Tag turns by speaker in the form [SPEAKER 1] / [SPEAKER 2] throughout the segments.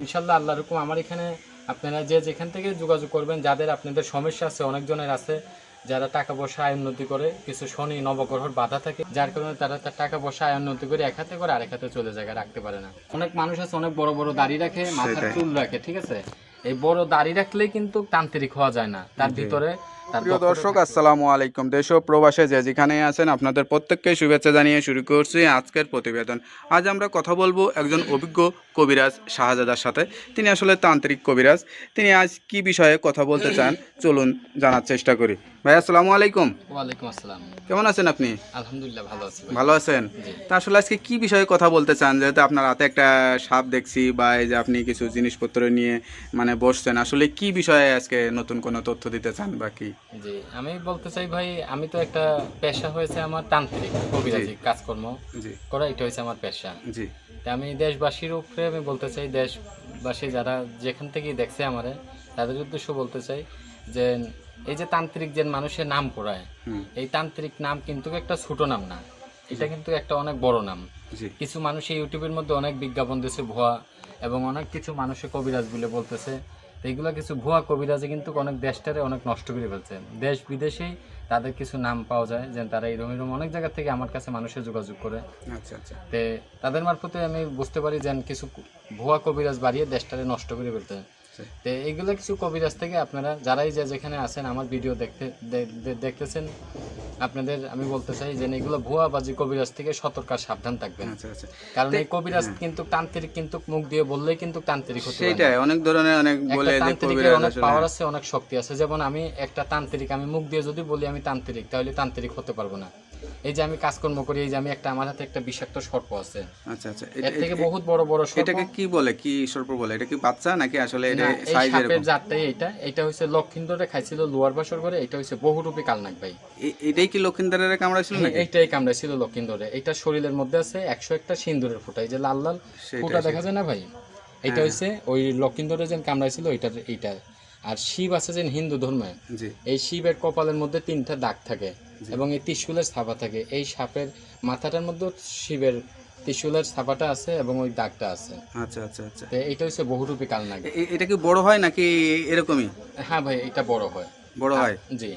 [SPEAKER 1] ইনশাল্লাহ আল্লাহ রকম আমার এখানে আপনারা যে যেখান থেকে যোগাযোগ করবেন যাদের আপনাদের সমস্যা আছে অনেকজনের আছে যারা টাকা পয়সা আয় উন্নতি করে কিছু শনি নবগ্রহর বাধা থাকে যার কারণে তারা তার টাকা পয়সা আয় উন্নতি করে এক হাতে করে আরেক হাতে চলে যায় রাখতে পারে না। অনেক মানুষ আছে অনেক বড় বড় দাড়ি রাখে মাথার চুল রাখে ঠিক আছে? এই বড় দাড়ি রাখলেই কিন্তু তান্ত্রিক হওয়া যায় না। তার ভিতরে
[SPEAKER 2] প্রিয় দর্শক আসসালামু আলাইকুম। দেশ ও প্রবাসে যে যেখানে আছেন আপনাদের প্রত্যেককে শুভেচ্ছা জানিয়ে শুরু করছি আজকের প্রতিবেদন। আজ আমরা কথা বলব একজন অভিজ্ঞ কবিরাজ শাহজাদার সাথে। তিনি আসলে তান্ত্রিক কবিরাজ। তিনি আজ কি বিষয়ে কথা বলতে চান চলুন জানার চেষ্টা করি। ভাই আসসালামু আলাইকুম।
[SPEAKER 1] ওয়ালাইকুম আসসালাম।
[SPEAKER 2] কেমন আছেন আপনি?
[SPEAKER 1] আলহামদুলিল্লাহ ভালো আছি
[SPEAKER 2] ভালো আছেন। তা আসলে আজকে কি বিষয়ে কথা বলতে চান? যেহেতু আপনার হাতে একটা সাপ দেখছি বা এই যে আপনি কিছু জিনিসপত্র নিয়ে মানে বসছেন আসলে কি বিষয়ে আজকে নতুন কোনো তথ্য দিতে চান বা কি?
[SPEAKER 1] জি আমি বলতে চাই ভাই আমি তো একটা পেশা হয়েছে আমার তান্ত্রিক কবিরাজি কাজকর্ম।
[SPEAKER 2] জি।
[SPEAKER 1] করা এটা হয়েছে আমার পেশা।
[SPEAKER 2] জি।
[SPEAKER 1] আমি দেশবাসীর উপরে আমি বলতে চাই দেশবাসী যারা যেখান থেকেই দেখছে আমারে তাদের উদ্দেশ্য বলতে চাই যে এই যে তান্ত্রিক যে মানুষের নাম পড়ায় এই তান্ত্রিক নাম কিন্তু একটা ছোট নাম না। এটা কিন্তু একটা অনেক বড় নাম। কিছু মানুষ ইউটিউবের মধ্যে অনেক বিজ্ঞাপন দিচ্ছে ভুয়া এবং অনেক কিছু মানুষে কবিরাজ বলে বলতেছে। তো এইগুলো কিছু ভুয়া কবিরাজে কিন্তু অনেক দেশটারে অনেক নষ্ট করে ফেলছে। দেশ বিদেশেই তাদের কিছু নাম পাওয়া যায় যে তারা এরকম এরকম অনেক জায়গা থেকে আমার কাছে মানুষের যোগাযোগ করে।
[SPEAKER 2] আচ্ছা আচ্ছা।
[SPEAKER 1] তে তাদের মারফতে আমি বুঝতে পারি যে কিছু ভুয়া কবিরাজ বাড়িয়ে দেশটারে নষ্ট করে ফেলতে।
[SPEAKER 2] আচ্ছা।
[SPEAKER 1] তো এইগুলো কিছু কবিরাজ থেকে আপনারা যারাই যে যেখানে আছেন আমার ভিডিও দেখতে দেখতেছেন আপনাদের আমি বলতে চাই যে এগুলো ভুয়া বাজি কবিরাজ থেকে সতর্ক আর সাবধান থাকবেন।
[SPEAKER 2] আচ্ছা আচ্ছা।
[SPEAKER 1] কারণ এই কবিরাজ কিন্তু তান্ত্রিক কিন্তু মুখ দিয়ে বললে কিন্তু তান্ত্রিক হতে পারে
[SPEAKER 2] অনেক ধরনের অনেক বলে
[SPEAKER 1] তান্ত্রিকের অনেক পাওয়ার আছে অনেক শক্তি আছে। যেমন আমি একটা তান্ত্রিক আমি মুখ দিয়ে যদি বলি আমি তান্ত্রিক তাহলে তান্ত্রিক হতে পারব না। এই যে আমি কাজকর্ম করি এই যে আমি একটা আমার হাতে একটা বিষাক্ত সর্প আছে।
[SPEAKER 2] আচ্ছা আচ্ছা।
[SPEAKER 1] এর থেকে বহুত বড় বড় সর্প।
[SPEAKER 2] এটাকে কি বলে? কি সর্প বলে? এটা কি বাচ্চা নাকি আসলে এটা সাইজ এরকম?
[SPEAKER 1] জাতটাই এটা এটা হচ্ছে লক্ষিন্দরে খাইছিল লোয়ার বাসর করে এটা হচ্ছে বহুরূপী কালনাক ভাই।
[SPEAKER 2] এটাই কি লক্ষিন্দারের কামড়াছিল নাকি?
[SPEAKER 1] এইটাই কামড়াইছিল লক্ষিন্দরে। এটা শরীরের মধ্যে আছে একশো একটা সিন্দুরের ফোঁটা। এই যে লাল লাল ফোঁটা দেখা যায় না ভাই? এটা হচ্ছে ওই লক্ষিন্দরে যে কামড়াইছিল ওইটার এইটা। আর শিব আছে যে হিন্দু ধর্মে এই শিবের কপালের মধ্যে তিনটা দাগ থাকে এবং এই ত্রিশূলের ছাপা থাকে। এই সাপের মাথাটার মধ্যে শিবের ত্রিশূলের ছাপাটা আছে এবং ওই দাগটা আছে।
[SPEAKER 2] আচ্ছা আচ্ছা আচ্ছা।
[SPEAKER 1] তো এইটা হচ্ছে বহুরূপী কালনাগ।
[SPEAKER 2] এ- এ- এটা কি বড় হয় নাকি এরকমই?
[SPEAKER 1] হ্যাঁ ভাই এটা বড় হয়।
[SPEAKER 2] বড় হয়?
[SPEAKER 1] জি।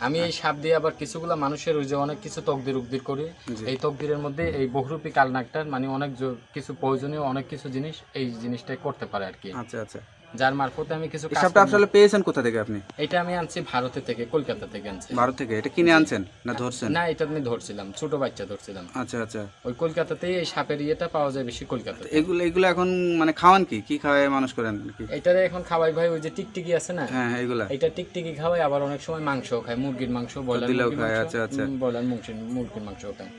[SPEAKER 1] আমি এই সাপ দিয়ে আবার কিছুগুলা মানুষের ওই যে অনেক কিছু তকদির উকদির করি। এই তকদিরের মধ্যে এই বহুরূপী কালনাকটার মানে অনেক কিছু প্রয়োজনীয় অনেক কিছু জিনিস এই জিনিসটা করতে পারে আর কি।
[SPEAKER 2] আচ্ছা আচ্ছা।
[SPEAKER 1] যার মারফতে আমি কিছু করব।
[SPEAKER 2] আসলে পেয়েছেন কোথা থেকে আপনি?
[SPEAKER 1] এটা আমি আনছি ভারতে থেকে কলকাতা থেকে আনছি।
[SPEAKER 2] ভারত থেকে? এটা কিনে আনছেন না ধরছেন?
[SPEAKER 1] না এটা আমি ধরছিলাম ছোট বাচ্চা ধরছিলাম।
[SPEAKER 2] আচ্ছা আচ্ছা।
[SPEAKER 1] ওই কলকাতাতেই এই সাপের ইয়েটা পাওয়া যায় বেশি কলকাতাতে।
[SPEAKER 2] এগুলো এগুলো এখন মানে খাওয়ান কি? কি খাওয়ায় মানুষ করেন কি
[SPEAKER 1] এটারে এখন খাওয়াই ভাই ওই যে টিকটিকি আছে না?
[SPEAKER 2] হ্যাঁ হ্যাঁ এগুলা।
[SPEAKER 1] এটা টিকটিকি খাওয়াই আবার অনেক সময় মাংস খায় মুরগির মাংস ব্রয়লার
[SPEAKER 2] দিলেও
[SPEAKER 1] মুরগির
[SPEAKER 2] খায়,
[SPEAKER 1] মাংস,
[SPEAKER 2] আচ্ছা, আচ্ছা।
[SPEAKER 1] মুরগির মুরগির মাংস খায়।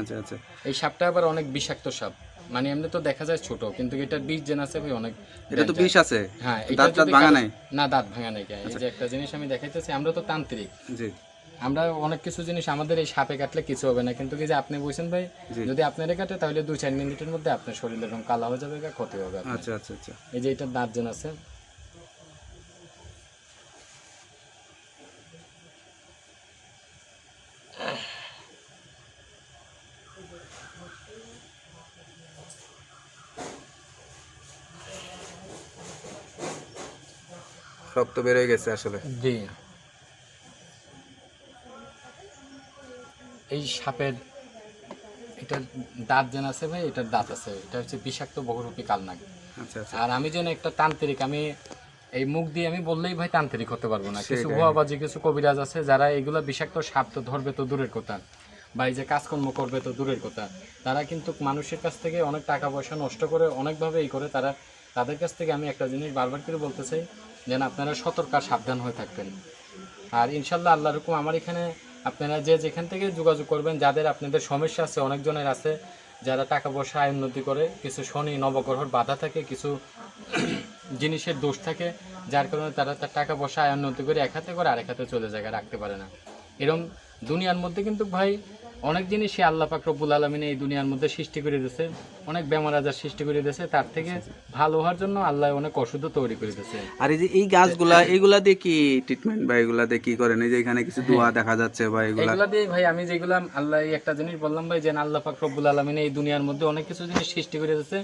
[SPEAKER 2] আচ্ছা আচ্ছা।
[SPEAKER 1] এই সাপটা আবার অনেক বিষাক্ত সাপ। মানে এমনি তো দেখা যায় ছোট কিন্তু এটার বিষ জেন আছে ভাই অনেক
[SPEAKER 2] এটা তো। বিষ আছে?
[SPEAKER 1] হ্যাঁ
[SPEAKER 2] দাঁত
[SPEAKER 1] দাঁত
[SPEAKER 2] ভাঙা নাই?
[SPEAKER 1] না দাঁত ভাঙা নাই। এই যে একটা জিনিস আমি দেখাইতেছি আমরা তো তান্ত্রিক।
[SPEAKER 2] জি।
[SPEAKER 1] আমরা অনেক কিছু জিনিস আমাদের এই সাপে কাটলে কিছু হবে না কিন্তু কি যে আপনি বলছেন ভাই যদি আপনারে কাটে তাহলে দুই চার মিনিটের মধ্যে আপনার শরীরের রং কালো হয়ে যাবে বা ক্ষতি হবে
[SPEAKER 2] আচ্ছা আচ্ছা আচ্ছা।
[SPEAKER 1] এই যে এটা দাঁত জেন আছে।
[SPEAKER 2] রক্ত বের হয়ে গেছে আসলে।
[SPEAKER 1] জি। এই সাপের এটার দাঁত যেন আছে ভাই এটার দাঁত আছে। এটা হচ্ছে বিষাক্ত বহুরূপী কালনাগ।
[SPEAKER 2] আচ্ছা আচ্ছা।
[SPEAKER 1] আর আমি যেন একটা তান্ত্রিক আমি এই মুখ দিয়ে আমি বললেই ভাই তান্ত্রিক হতে পারব না। কিছু। ভুয়াবাজি কিছু কবিরাজ আছে যারা এগুলা বিষাক্ত সাপ তো ধরবে তো দূরের কথা। বা এই যে কাজকর্ম করবে তো দূরের কথা। তারা কিন্তু মানুষের কাছ থেকে অনেক টাকা পয়সা নষ্ট করে অনেকভাবে এই করে তারা তাদের কাছ থেকে আমি একটা জিনিস বারবার করে বলতে চাই, যেন আপনারা সতর্ক আর সাবধান হয়ে থাকবেন। আর ইনশাল্লাহ আল্লাহর হুকুম আমার এখানে আপনারা যে যেখান থেকে যোগাযোগ করবেন, যাদের আপনাদের সমস্যা আছে, অনেকজনের আছে, যারা টাকা পয়সা আয় উন্নতি করে, কিছু শনি, নবগ্রহর বাধা থাকে, কিছু জিনিসের দোষ থাকে, যার কারণে তারা তার টাকা পয়সা আয় উন্নতি করে এক হাতে করে আরেক হাতে চলে যায়, রাখতে পারে না। এরকম দুনিয়ার মধ্যে কিন্তু ভাই অনেক জিনিসই আল্লাহ পাক রব্বুল আলমিনে এই দুনিয়ার মধ্যে সৃষ্টি করে দিয়েছে। অনেক বেমার আজার সৃষ্টি করে দিয়েছে। তার থেকে ভালো হওয়ার জন্য আল্লাহ অনেক ওষুধও তৈরি করে দিয়েছে।
[SPEAKER 2] আর এই যে এই গাছগুলা এইগুলা দিয়ে কি ট্রিটমেন্ট বা এগুলা দিয়ে কি করেন? এই যে এখানে কিছু দোয়া দেখা যাচ্ছে বা এগুলা
[SPEAKER 1] এগুলা দিয়ে ভাই আমি যেগুলা আল্লাহ এই একটা জিনিস বললাম ভাই যে আল্লাহ পাক রব্বুল আলমিনে এই দুনিয়ার মধ্যে অনেক কিছু জিনিস সৃষ্টি করে দিয়েছে।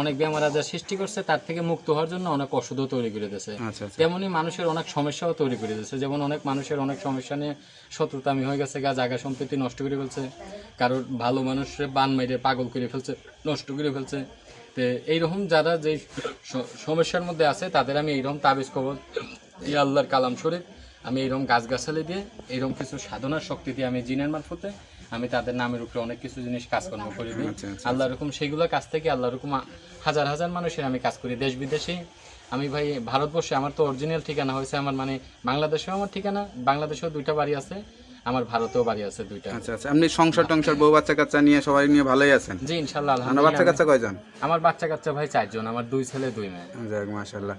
[SPEAKER 1] অনেক বেমার আজার সৃষ্টি করছে। তার থেকে মুক্ত হওয়ার জন্য অনেক ওষুধও তৈরি করে দিয়েছে।
[SPEAKER 2] আচ্ছা আচ্ছা।
[SPEAKER 1] মানুষের অনেক সমস্যাও তৈরি করে দিয়েছে। যেমন অনেক মানুষের অনেক সমস্যা নিয়ে শত্রুতামি হয়ে গেছে গা জায়গা সম্পত্তি নষ্ট করে ফেলছে। কারোর ভালো মানুষের বান মেরে পাগল করে ফেলছে নষ্ট করে ফেলছে। তো এইরকম যারা যে সমস্যার মধ্যে আছে তাদের আমি এইরকম তাবিজ কবর এই আল্লাহর কালাম শরীফ আমি এইরকম গাছগাছালি দিয়ে এইরকম কিছু সাধনার শক্তি দিয়ে আমি জিনের মারফতে আমি তাদের নামের উপরে অনেক কিছু জিনিস কাজকর্ম করে। দিই আল্লাহ রকম সেইগুলো কাজ থেকে আল্লাহ রকম হাজার হাজার মানুষের আমি কাজ করি দেশ বিদেশে। আমি ভাই ভারতবর্ষে আমার তো অরিজিনাল ঠিকানা হয়েছে আমার মানে বাংলাদেশেও আমার ঠিকানা বাংলাদেশেও দুইটা বাড়ি আছে। আমার ভারতেও বাড়ি আছে দুইটা।
[SPEAKER 2] আচ্ছা আচ্ছা। আপনি সংসার টংসার বউ বাচ্চা কাচ্চা নিয়ে সবাই নিয়ে ভালোই আছেন?
[SPEAKER 1] জি ইনশাল্লাহ
[SPEAKER 2] আপনার বাচ্চা কাচ্চা কয়জন?
[SPEAKER 1] আমার বাচ্চা কাচ্চা ভাই চারজন আমার দুই ছেলে দুই মেয়ে।
[SPEAKER 2] যাক মাশাল্লাহ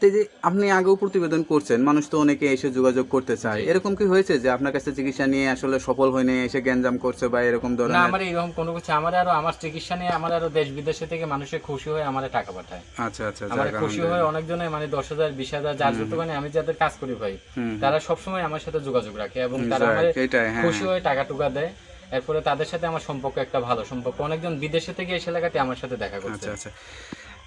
[SPEAKER 2] তো যে আপনি আগেও প্রতিবেদন করছেন মানুষ তো অনেকে এসে যোগাযোগ করতে চায়। এরকম কি হয়েছে যে আপনার কাছে চিকিৎসা নিয়ে আসলে সফল হয়নি এসে গ্যাঞ্জাম করছে বা এরকম
[SPEAKER 1] না আমার এইরকম কোনো কিছু আমার আরও আমার চিকিৎসা নিয়ে আমার আরও দেশ বিদেশে থেকে মানুষের খুশি হয়ে আমার টাকা পাঠায়।
[SPEAKER 2] আচ্ছা আচ্ছা
[SPEAKER 1] আমার খুশি হয়ে অনেকজনে মানে দশ হাজার বিশ হাজার যার যত মানে আমি যাদের কাজ করি ভাই তারা সবসময় আমার সাথে যোগাযোগ রাখে এবং তারা আমার
[SPEAKER 2] হ্যাঁ।
[SPEAKER 1] খুশি হয়ে টাকা টুকা দেয়। এরপরে তাদের সাথে আমার সম্পর্ক একটা ভালো সম্পর্ক। অনেকজন বিদেশে থেকে এসে এলাকাতে আমার সাথে দেখা করছে।
[SPEAKER 2] আচ্ছা আচ্ছা।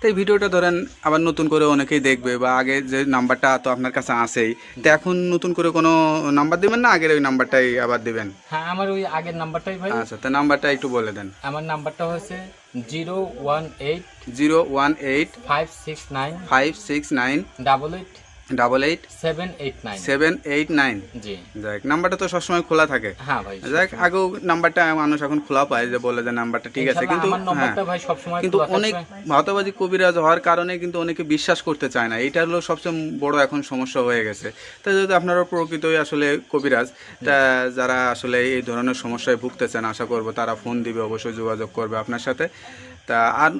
[SPEAKER 2] তো এই ভিডিওটা ধরেন আবার নতুন করে অনেকেই দেখবে বা আগে যে নাম্বারটা তো আপনার কাছে আসেই তো এখন নতুন করে কোনো নাম্বার দিবেন না? আগের ওই নাম্বারটাই আবার দিবেন?
[SPEAKER 1] হ্যাঁ আমার ওই আগের নাম্বারটাই ভাই।
[SPEAKER 2] আচ্ছা তো নাম্বারটা একটু বলে দেন।
[SPEAKER 1] আমার নাম্বারটা হচ্ছে zero one eight
[SPEAKER 2] zero one eight
[SPEAKER 1] five six nine
[SPEAKER 2] five six nine
[SPEAKER 1] double eight
[SPEAKER 2] double eight
[SPEAKER 1] seven eight nine
[SPEAKER 2] seven eight nine
[SPEAKER 1] জি।
[SPEAKER 2] যাক নাম্বারটা তো সবসময় খোলা থাকে।
[SPEAKER 1] হ্যাঁ ভাই
[SPEAKER 2] যাক আগেও নাম্বারটা মানুষ এখন খোলা পায় যে বলে যে নাম্বারটা ঠিক আছে কিন্তু হ্যাঁ। কিন্তু অনেক ভাতবাজি কবিরাজ হওয়ার কারণে কিন্তু অনেকে বিশ্বাস করতে চায় না। এটা হলো সবচেয়ে বড় এখন সমস্যা হয়ে গেছে। তা যদি আপনারা প্রকৃতই আসলে কবিরাজ তা যারা আসলে এই ধরনের সমস্যায় ভুগতেছেন আশা করব তারা ফোন দিবে অবশ্যই যোগাযোগ করবে আপনার সাথে। তা আর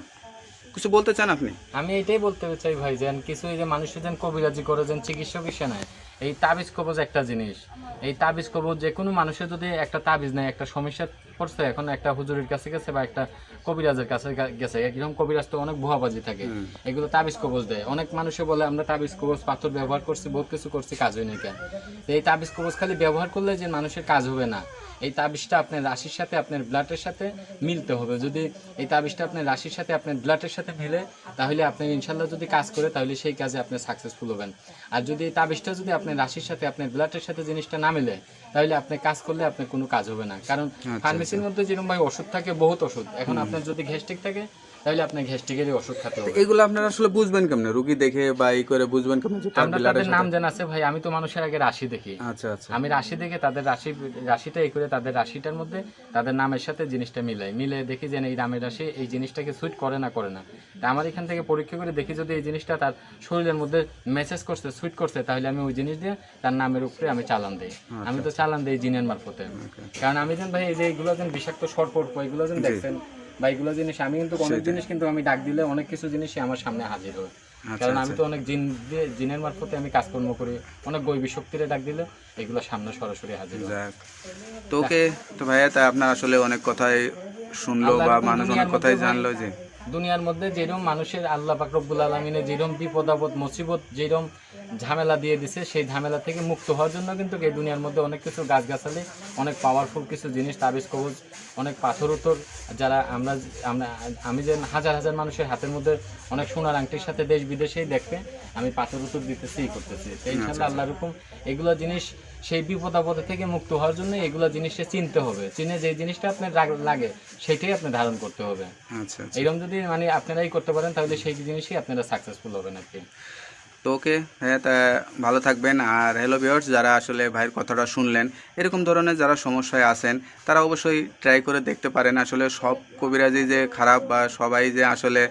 [SPEAKER 2] কিছু বলতে চান আপনি?
[SPEAKER 1] আমি এটাই বলতে চাই ভাই যেন কিছু এই যে মানুষের যেন কবিরাজি করে, যেন চিকিৎসক এসে নেয়। এই তাবিজ কবজ একটা জিনিস। এই তাবিজ কবজ যে কোনো মানুষের যদি একটা তাবিজ নেয়, একটা সমস্যা পড়ছে এখন একটা হুজুরের কাছে গেছে বা একটা কবিরাজের কাছে গেছে। এরকম কবিরাজ তো অনেক ভুয়াবাজি থাকে। এগুলো তাবিজ কবজ দেয়। অনেক মানুষে বলে আমরা তাবিজ কবজ পাথর ব্যবহার করছি বহুত কিছু করছি কাজ হয়নি কেন? এই তাবিজ কবজ খালি ব্যবহার করলে যে মানুষের কাজ হবে না। এই তাবিজটা আপনার রাশির সাথে আপনার ব্লাডের সাথে মিলতে হবে। যদি এই তাবিজটা আপনার রাশির সাথে আপনার ব্লাডের সাথে মিলে তাহলে আপনি ইনশাল্লাহ যদি কাজ করে তাহলে সেই কাজে আপনি সাকসেসফুল হবেন। আর যদি এই তাবিজটা যদি আপনার রাশির সাথে আপনার ব্লাডের সাথে জিনিসটা না মিলে তাহলে আপনি কাজ করলে আপনার কোনো কাজ হবে না। কারণ ফার্মেসির মধ্যে যেরকম ভাই ওষুধ থাকে বহুত ওষুধ। এখন আপনার যদি গ্যাস্ট্রিক থাকে তাহলে আপনার গ্যাস্ট্রিকেরই ওষুধ খেতে হবে।
[SPEAKER 2] এগুলো আপনারা আসলে বুঝবেন কেমনে? রুগী দেখে বা ই করে বুঝবেন কেমনে যে
[SPEAKER 1] আমরা তাদের নাম জানা আছে। ভাই আমি তো মানুষের আগে রাশি দেখি।
[SPEAKER 2] আচ্ছা আচ্ছা।
[SPEAKER 1] আমি রাশি দেখে তাদের রাশি রাশিটা এই করে তাদের রাশিটার মধ্যে তাদের নামের সাথে জিনিসটা মিলাই। মিলে দেখি যে এই নামের রাশি এই জিনিসটাকে সুইট করে না করে না। তা আমার এখান থেকে পরীক্ষা করে দেখি যদি এই জিনিসটা তার শরীরের মধ্যে মেসেজ করছে সুইট করছে তাহলে আমি ওই জিনিস দিয়ে তার নামের উপরে আমি চালান দিই। আমি তো চালান দিই জিনের মারফতে। কারণ আমি যেন ভাই এই যে এগুলো যেন বিষাক্ত সরপট এগুলো যেন দেখছেন বা এগুলো জিনিস আমি কিন্তু অনেক জিনিস কিন্তু আমি ডাক দিলে অনেক কিছু জিনিসই আমার সামনে হাজির হয়। কারণ আমি তো অনেক জিন দিয়ে জিনের মারফতে আমি কাজকর্ম করি অনেক গৈবী শক্তিরে ডাক দিলে এগুলো সামনে সরাসরি হাজির হয়।
[SPEAKER 2] তো ওকে তো ভাইয়া তা আপনার আসলে অনেক কথাই শুনলো বা মানুষ অনেক কথাই জানলো যে
[SPEAKER 1] দুনিয়ার মধ্যে যেরকম মানুষের আল্লাহ পাক রব্বুল আলমিনে যেরকম বিপদ আপদ মুসিবত যেরকম ঝামেলা দিয়ে দিছে সেই ঝামেলা থেকে মুক্ত হওয়ার জন্য কিন্তু এই দুনিয়ার মধ্যে অনেক কিছু গাছগাছালি অনেক পাওয়ারফুল কিছু জিনিস তাবিজ কবজ অনেক পাথর উত্তর যারা আমরা আমরা আমি যে হাজার হাজার মানুষের হাতের মধ্যে অনেক সোনার আংটির সাথে দেশ বিদেশেই দেখবে আমি পাথর উত্তর দিতেছি ই করতেছি। তো সাথে আল্লাহ রকম এগুলো জিনিস সেই বিপদ আপদ থেকে মুক্ত হওয়ার জন্য এগুলো জিনিসটা চিনতে হবে। চিনে যে জিনিসটা আপনার লাগে সেটাই আপনি ধারণ করতে হবে।
[SPEAKER 2] আচ্ছা আচ্ছা।
[SPEAKER 1] এরকম যদি মানে আপনারাই করতে পারেন তাহলে সেই জিনিসই আপনারা সাকসেসফুল হবেন আর কি
[SPEAKER 2] তো ওকে হ্যাঁ তা ভালো থাকবেন। আর হ্যালো ভিউয়ার্স যারা আসলে ভাইয়ের কথাটা শুনলেন এরকম ধরনের যারা সমস্যায় আছেন তারা অবশ্যই ট্রাই করে দেখতে পারেন। আসলে সব কবিরাজি যে খারাপ বা সবাই যে আসলে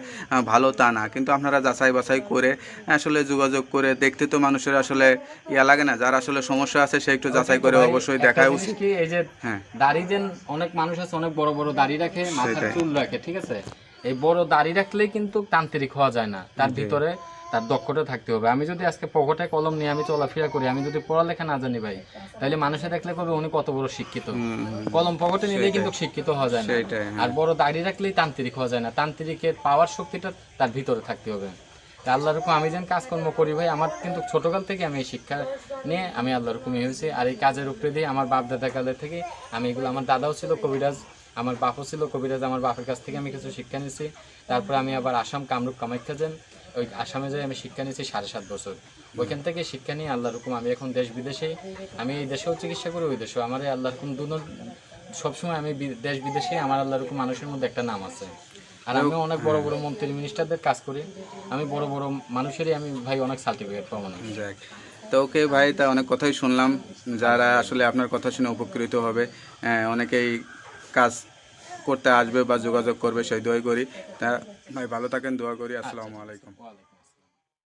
[SPEAKER 2] ভালো তা না। কিন্তু আপনারা যাচাই বাছাই করে আসলে যোগাযোগ করে দেখতে তো মানুষের আসলে ইয়া লাগে না। যার আসলে সমস্যা আছে সে একটু যাচাই করে অবশ্যই
[SPEAKER 1] একটা
[SPEAKER 2] দেখা
[SPEAKER 1] জিনিস
[SPEAKER 2] উচিত।
[SPEAKER 1] এই যে
[SPEAKER 2] হ্যাঁ।
[SPEAKER 1] দাড়ি যেন অনেক মানুষ আছে অনেক বড় বড় দাড়ি রাখে মাথার চুল রাখে ঠিক আছে? এই বড় দাড়ি রাখলেই কিন্তু তান্ত্রিক হওয়া যায় না। তার ভিতরে তার দক্ষতা থাকতে হবে। আমি যদি আজকে পকেটে কলম নিয়ে আমি চলাফেরা করি আমি যদি পড়ালেখা না জানি ভাই তাহলে মানুষে দেখলে করবে উনি কত বড় শিক্ষিত। কলম পকেটে নিলেই কিন্তু শিক্ষিত হওয়া যায় না।
[SPEAKER 2] হ্যাঁ।
[SPEAKER 1] আর বড় দাড়ি রাখলেই তান্ত্রিক হওয়া যায় না। তান্ত্রিকের পাওয়ার শক্তিটা তার ভিতরে থাকতে হবে। তা আল্লাহর রকম আমি যেন কাজকর্ম করি ভাই আমার কিন্তু ছোটকাল থেকে আমি এই শিক্ষা নিয়ে আমি আল্লাহ রকম হয়েছি। আর এই কাজের উপরে দিয়ে আমার বাপ দাদা কালের থেকে আমি এগুলো আমার দাদাও ছিল কবিরাজ আমার বাপও ছিল কবিরাজ আমার বাপের কাছ থেকে আমি কিছু শিক্ষা নিয়েছি। তারপর আমি আবার আসাম কামরূপ কামাখ্যা যান। ওই আসামে যাই আমি শিক্ষা নিয়েছি সাড়ে সাত বছর। ওইখান থেকে শিক্ষা নিয়ে আল্লাহর রকম আমি এখন দেশ বিদেশে, আমি এই দেশেও চিকিৎসা করি, ওই দেশেও। আমার এই আল্লাহর রকম দুনো সবসময় আমি দেশ বিদেশে আমার আল্লাহর রকম মানুষের মধ্যে একটা নাম আছে। আর আমি অনেক বড় বড় মন্ত্রী মিনিস্টারদের কাজ করি। আমি বড় বড় মানুষেরই আমি ভাই অনেক সার্টিফিকেট পাবো না।
[SPEAKER 2] তো ওকে ভাই, তা অনেক কথাই শুনলাম। যারা আসলে আপনার কথা শুনে উপকৃত হবে অনেকেই কাজ করতে আসবে বা যোগাযোগ করবে, সেই দোয়াই করি। ভাই, ভালো থাকেন, দোয়া করি। আসসালামু আলাইকুম।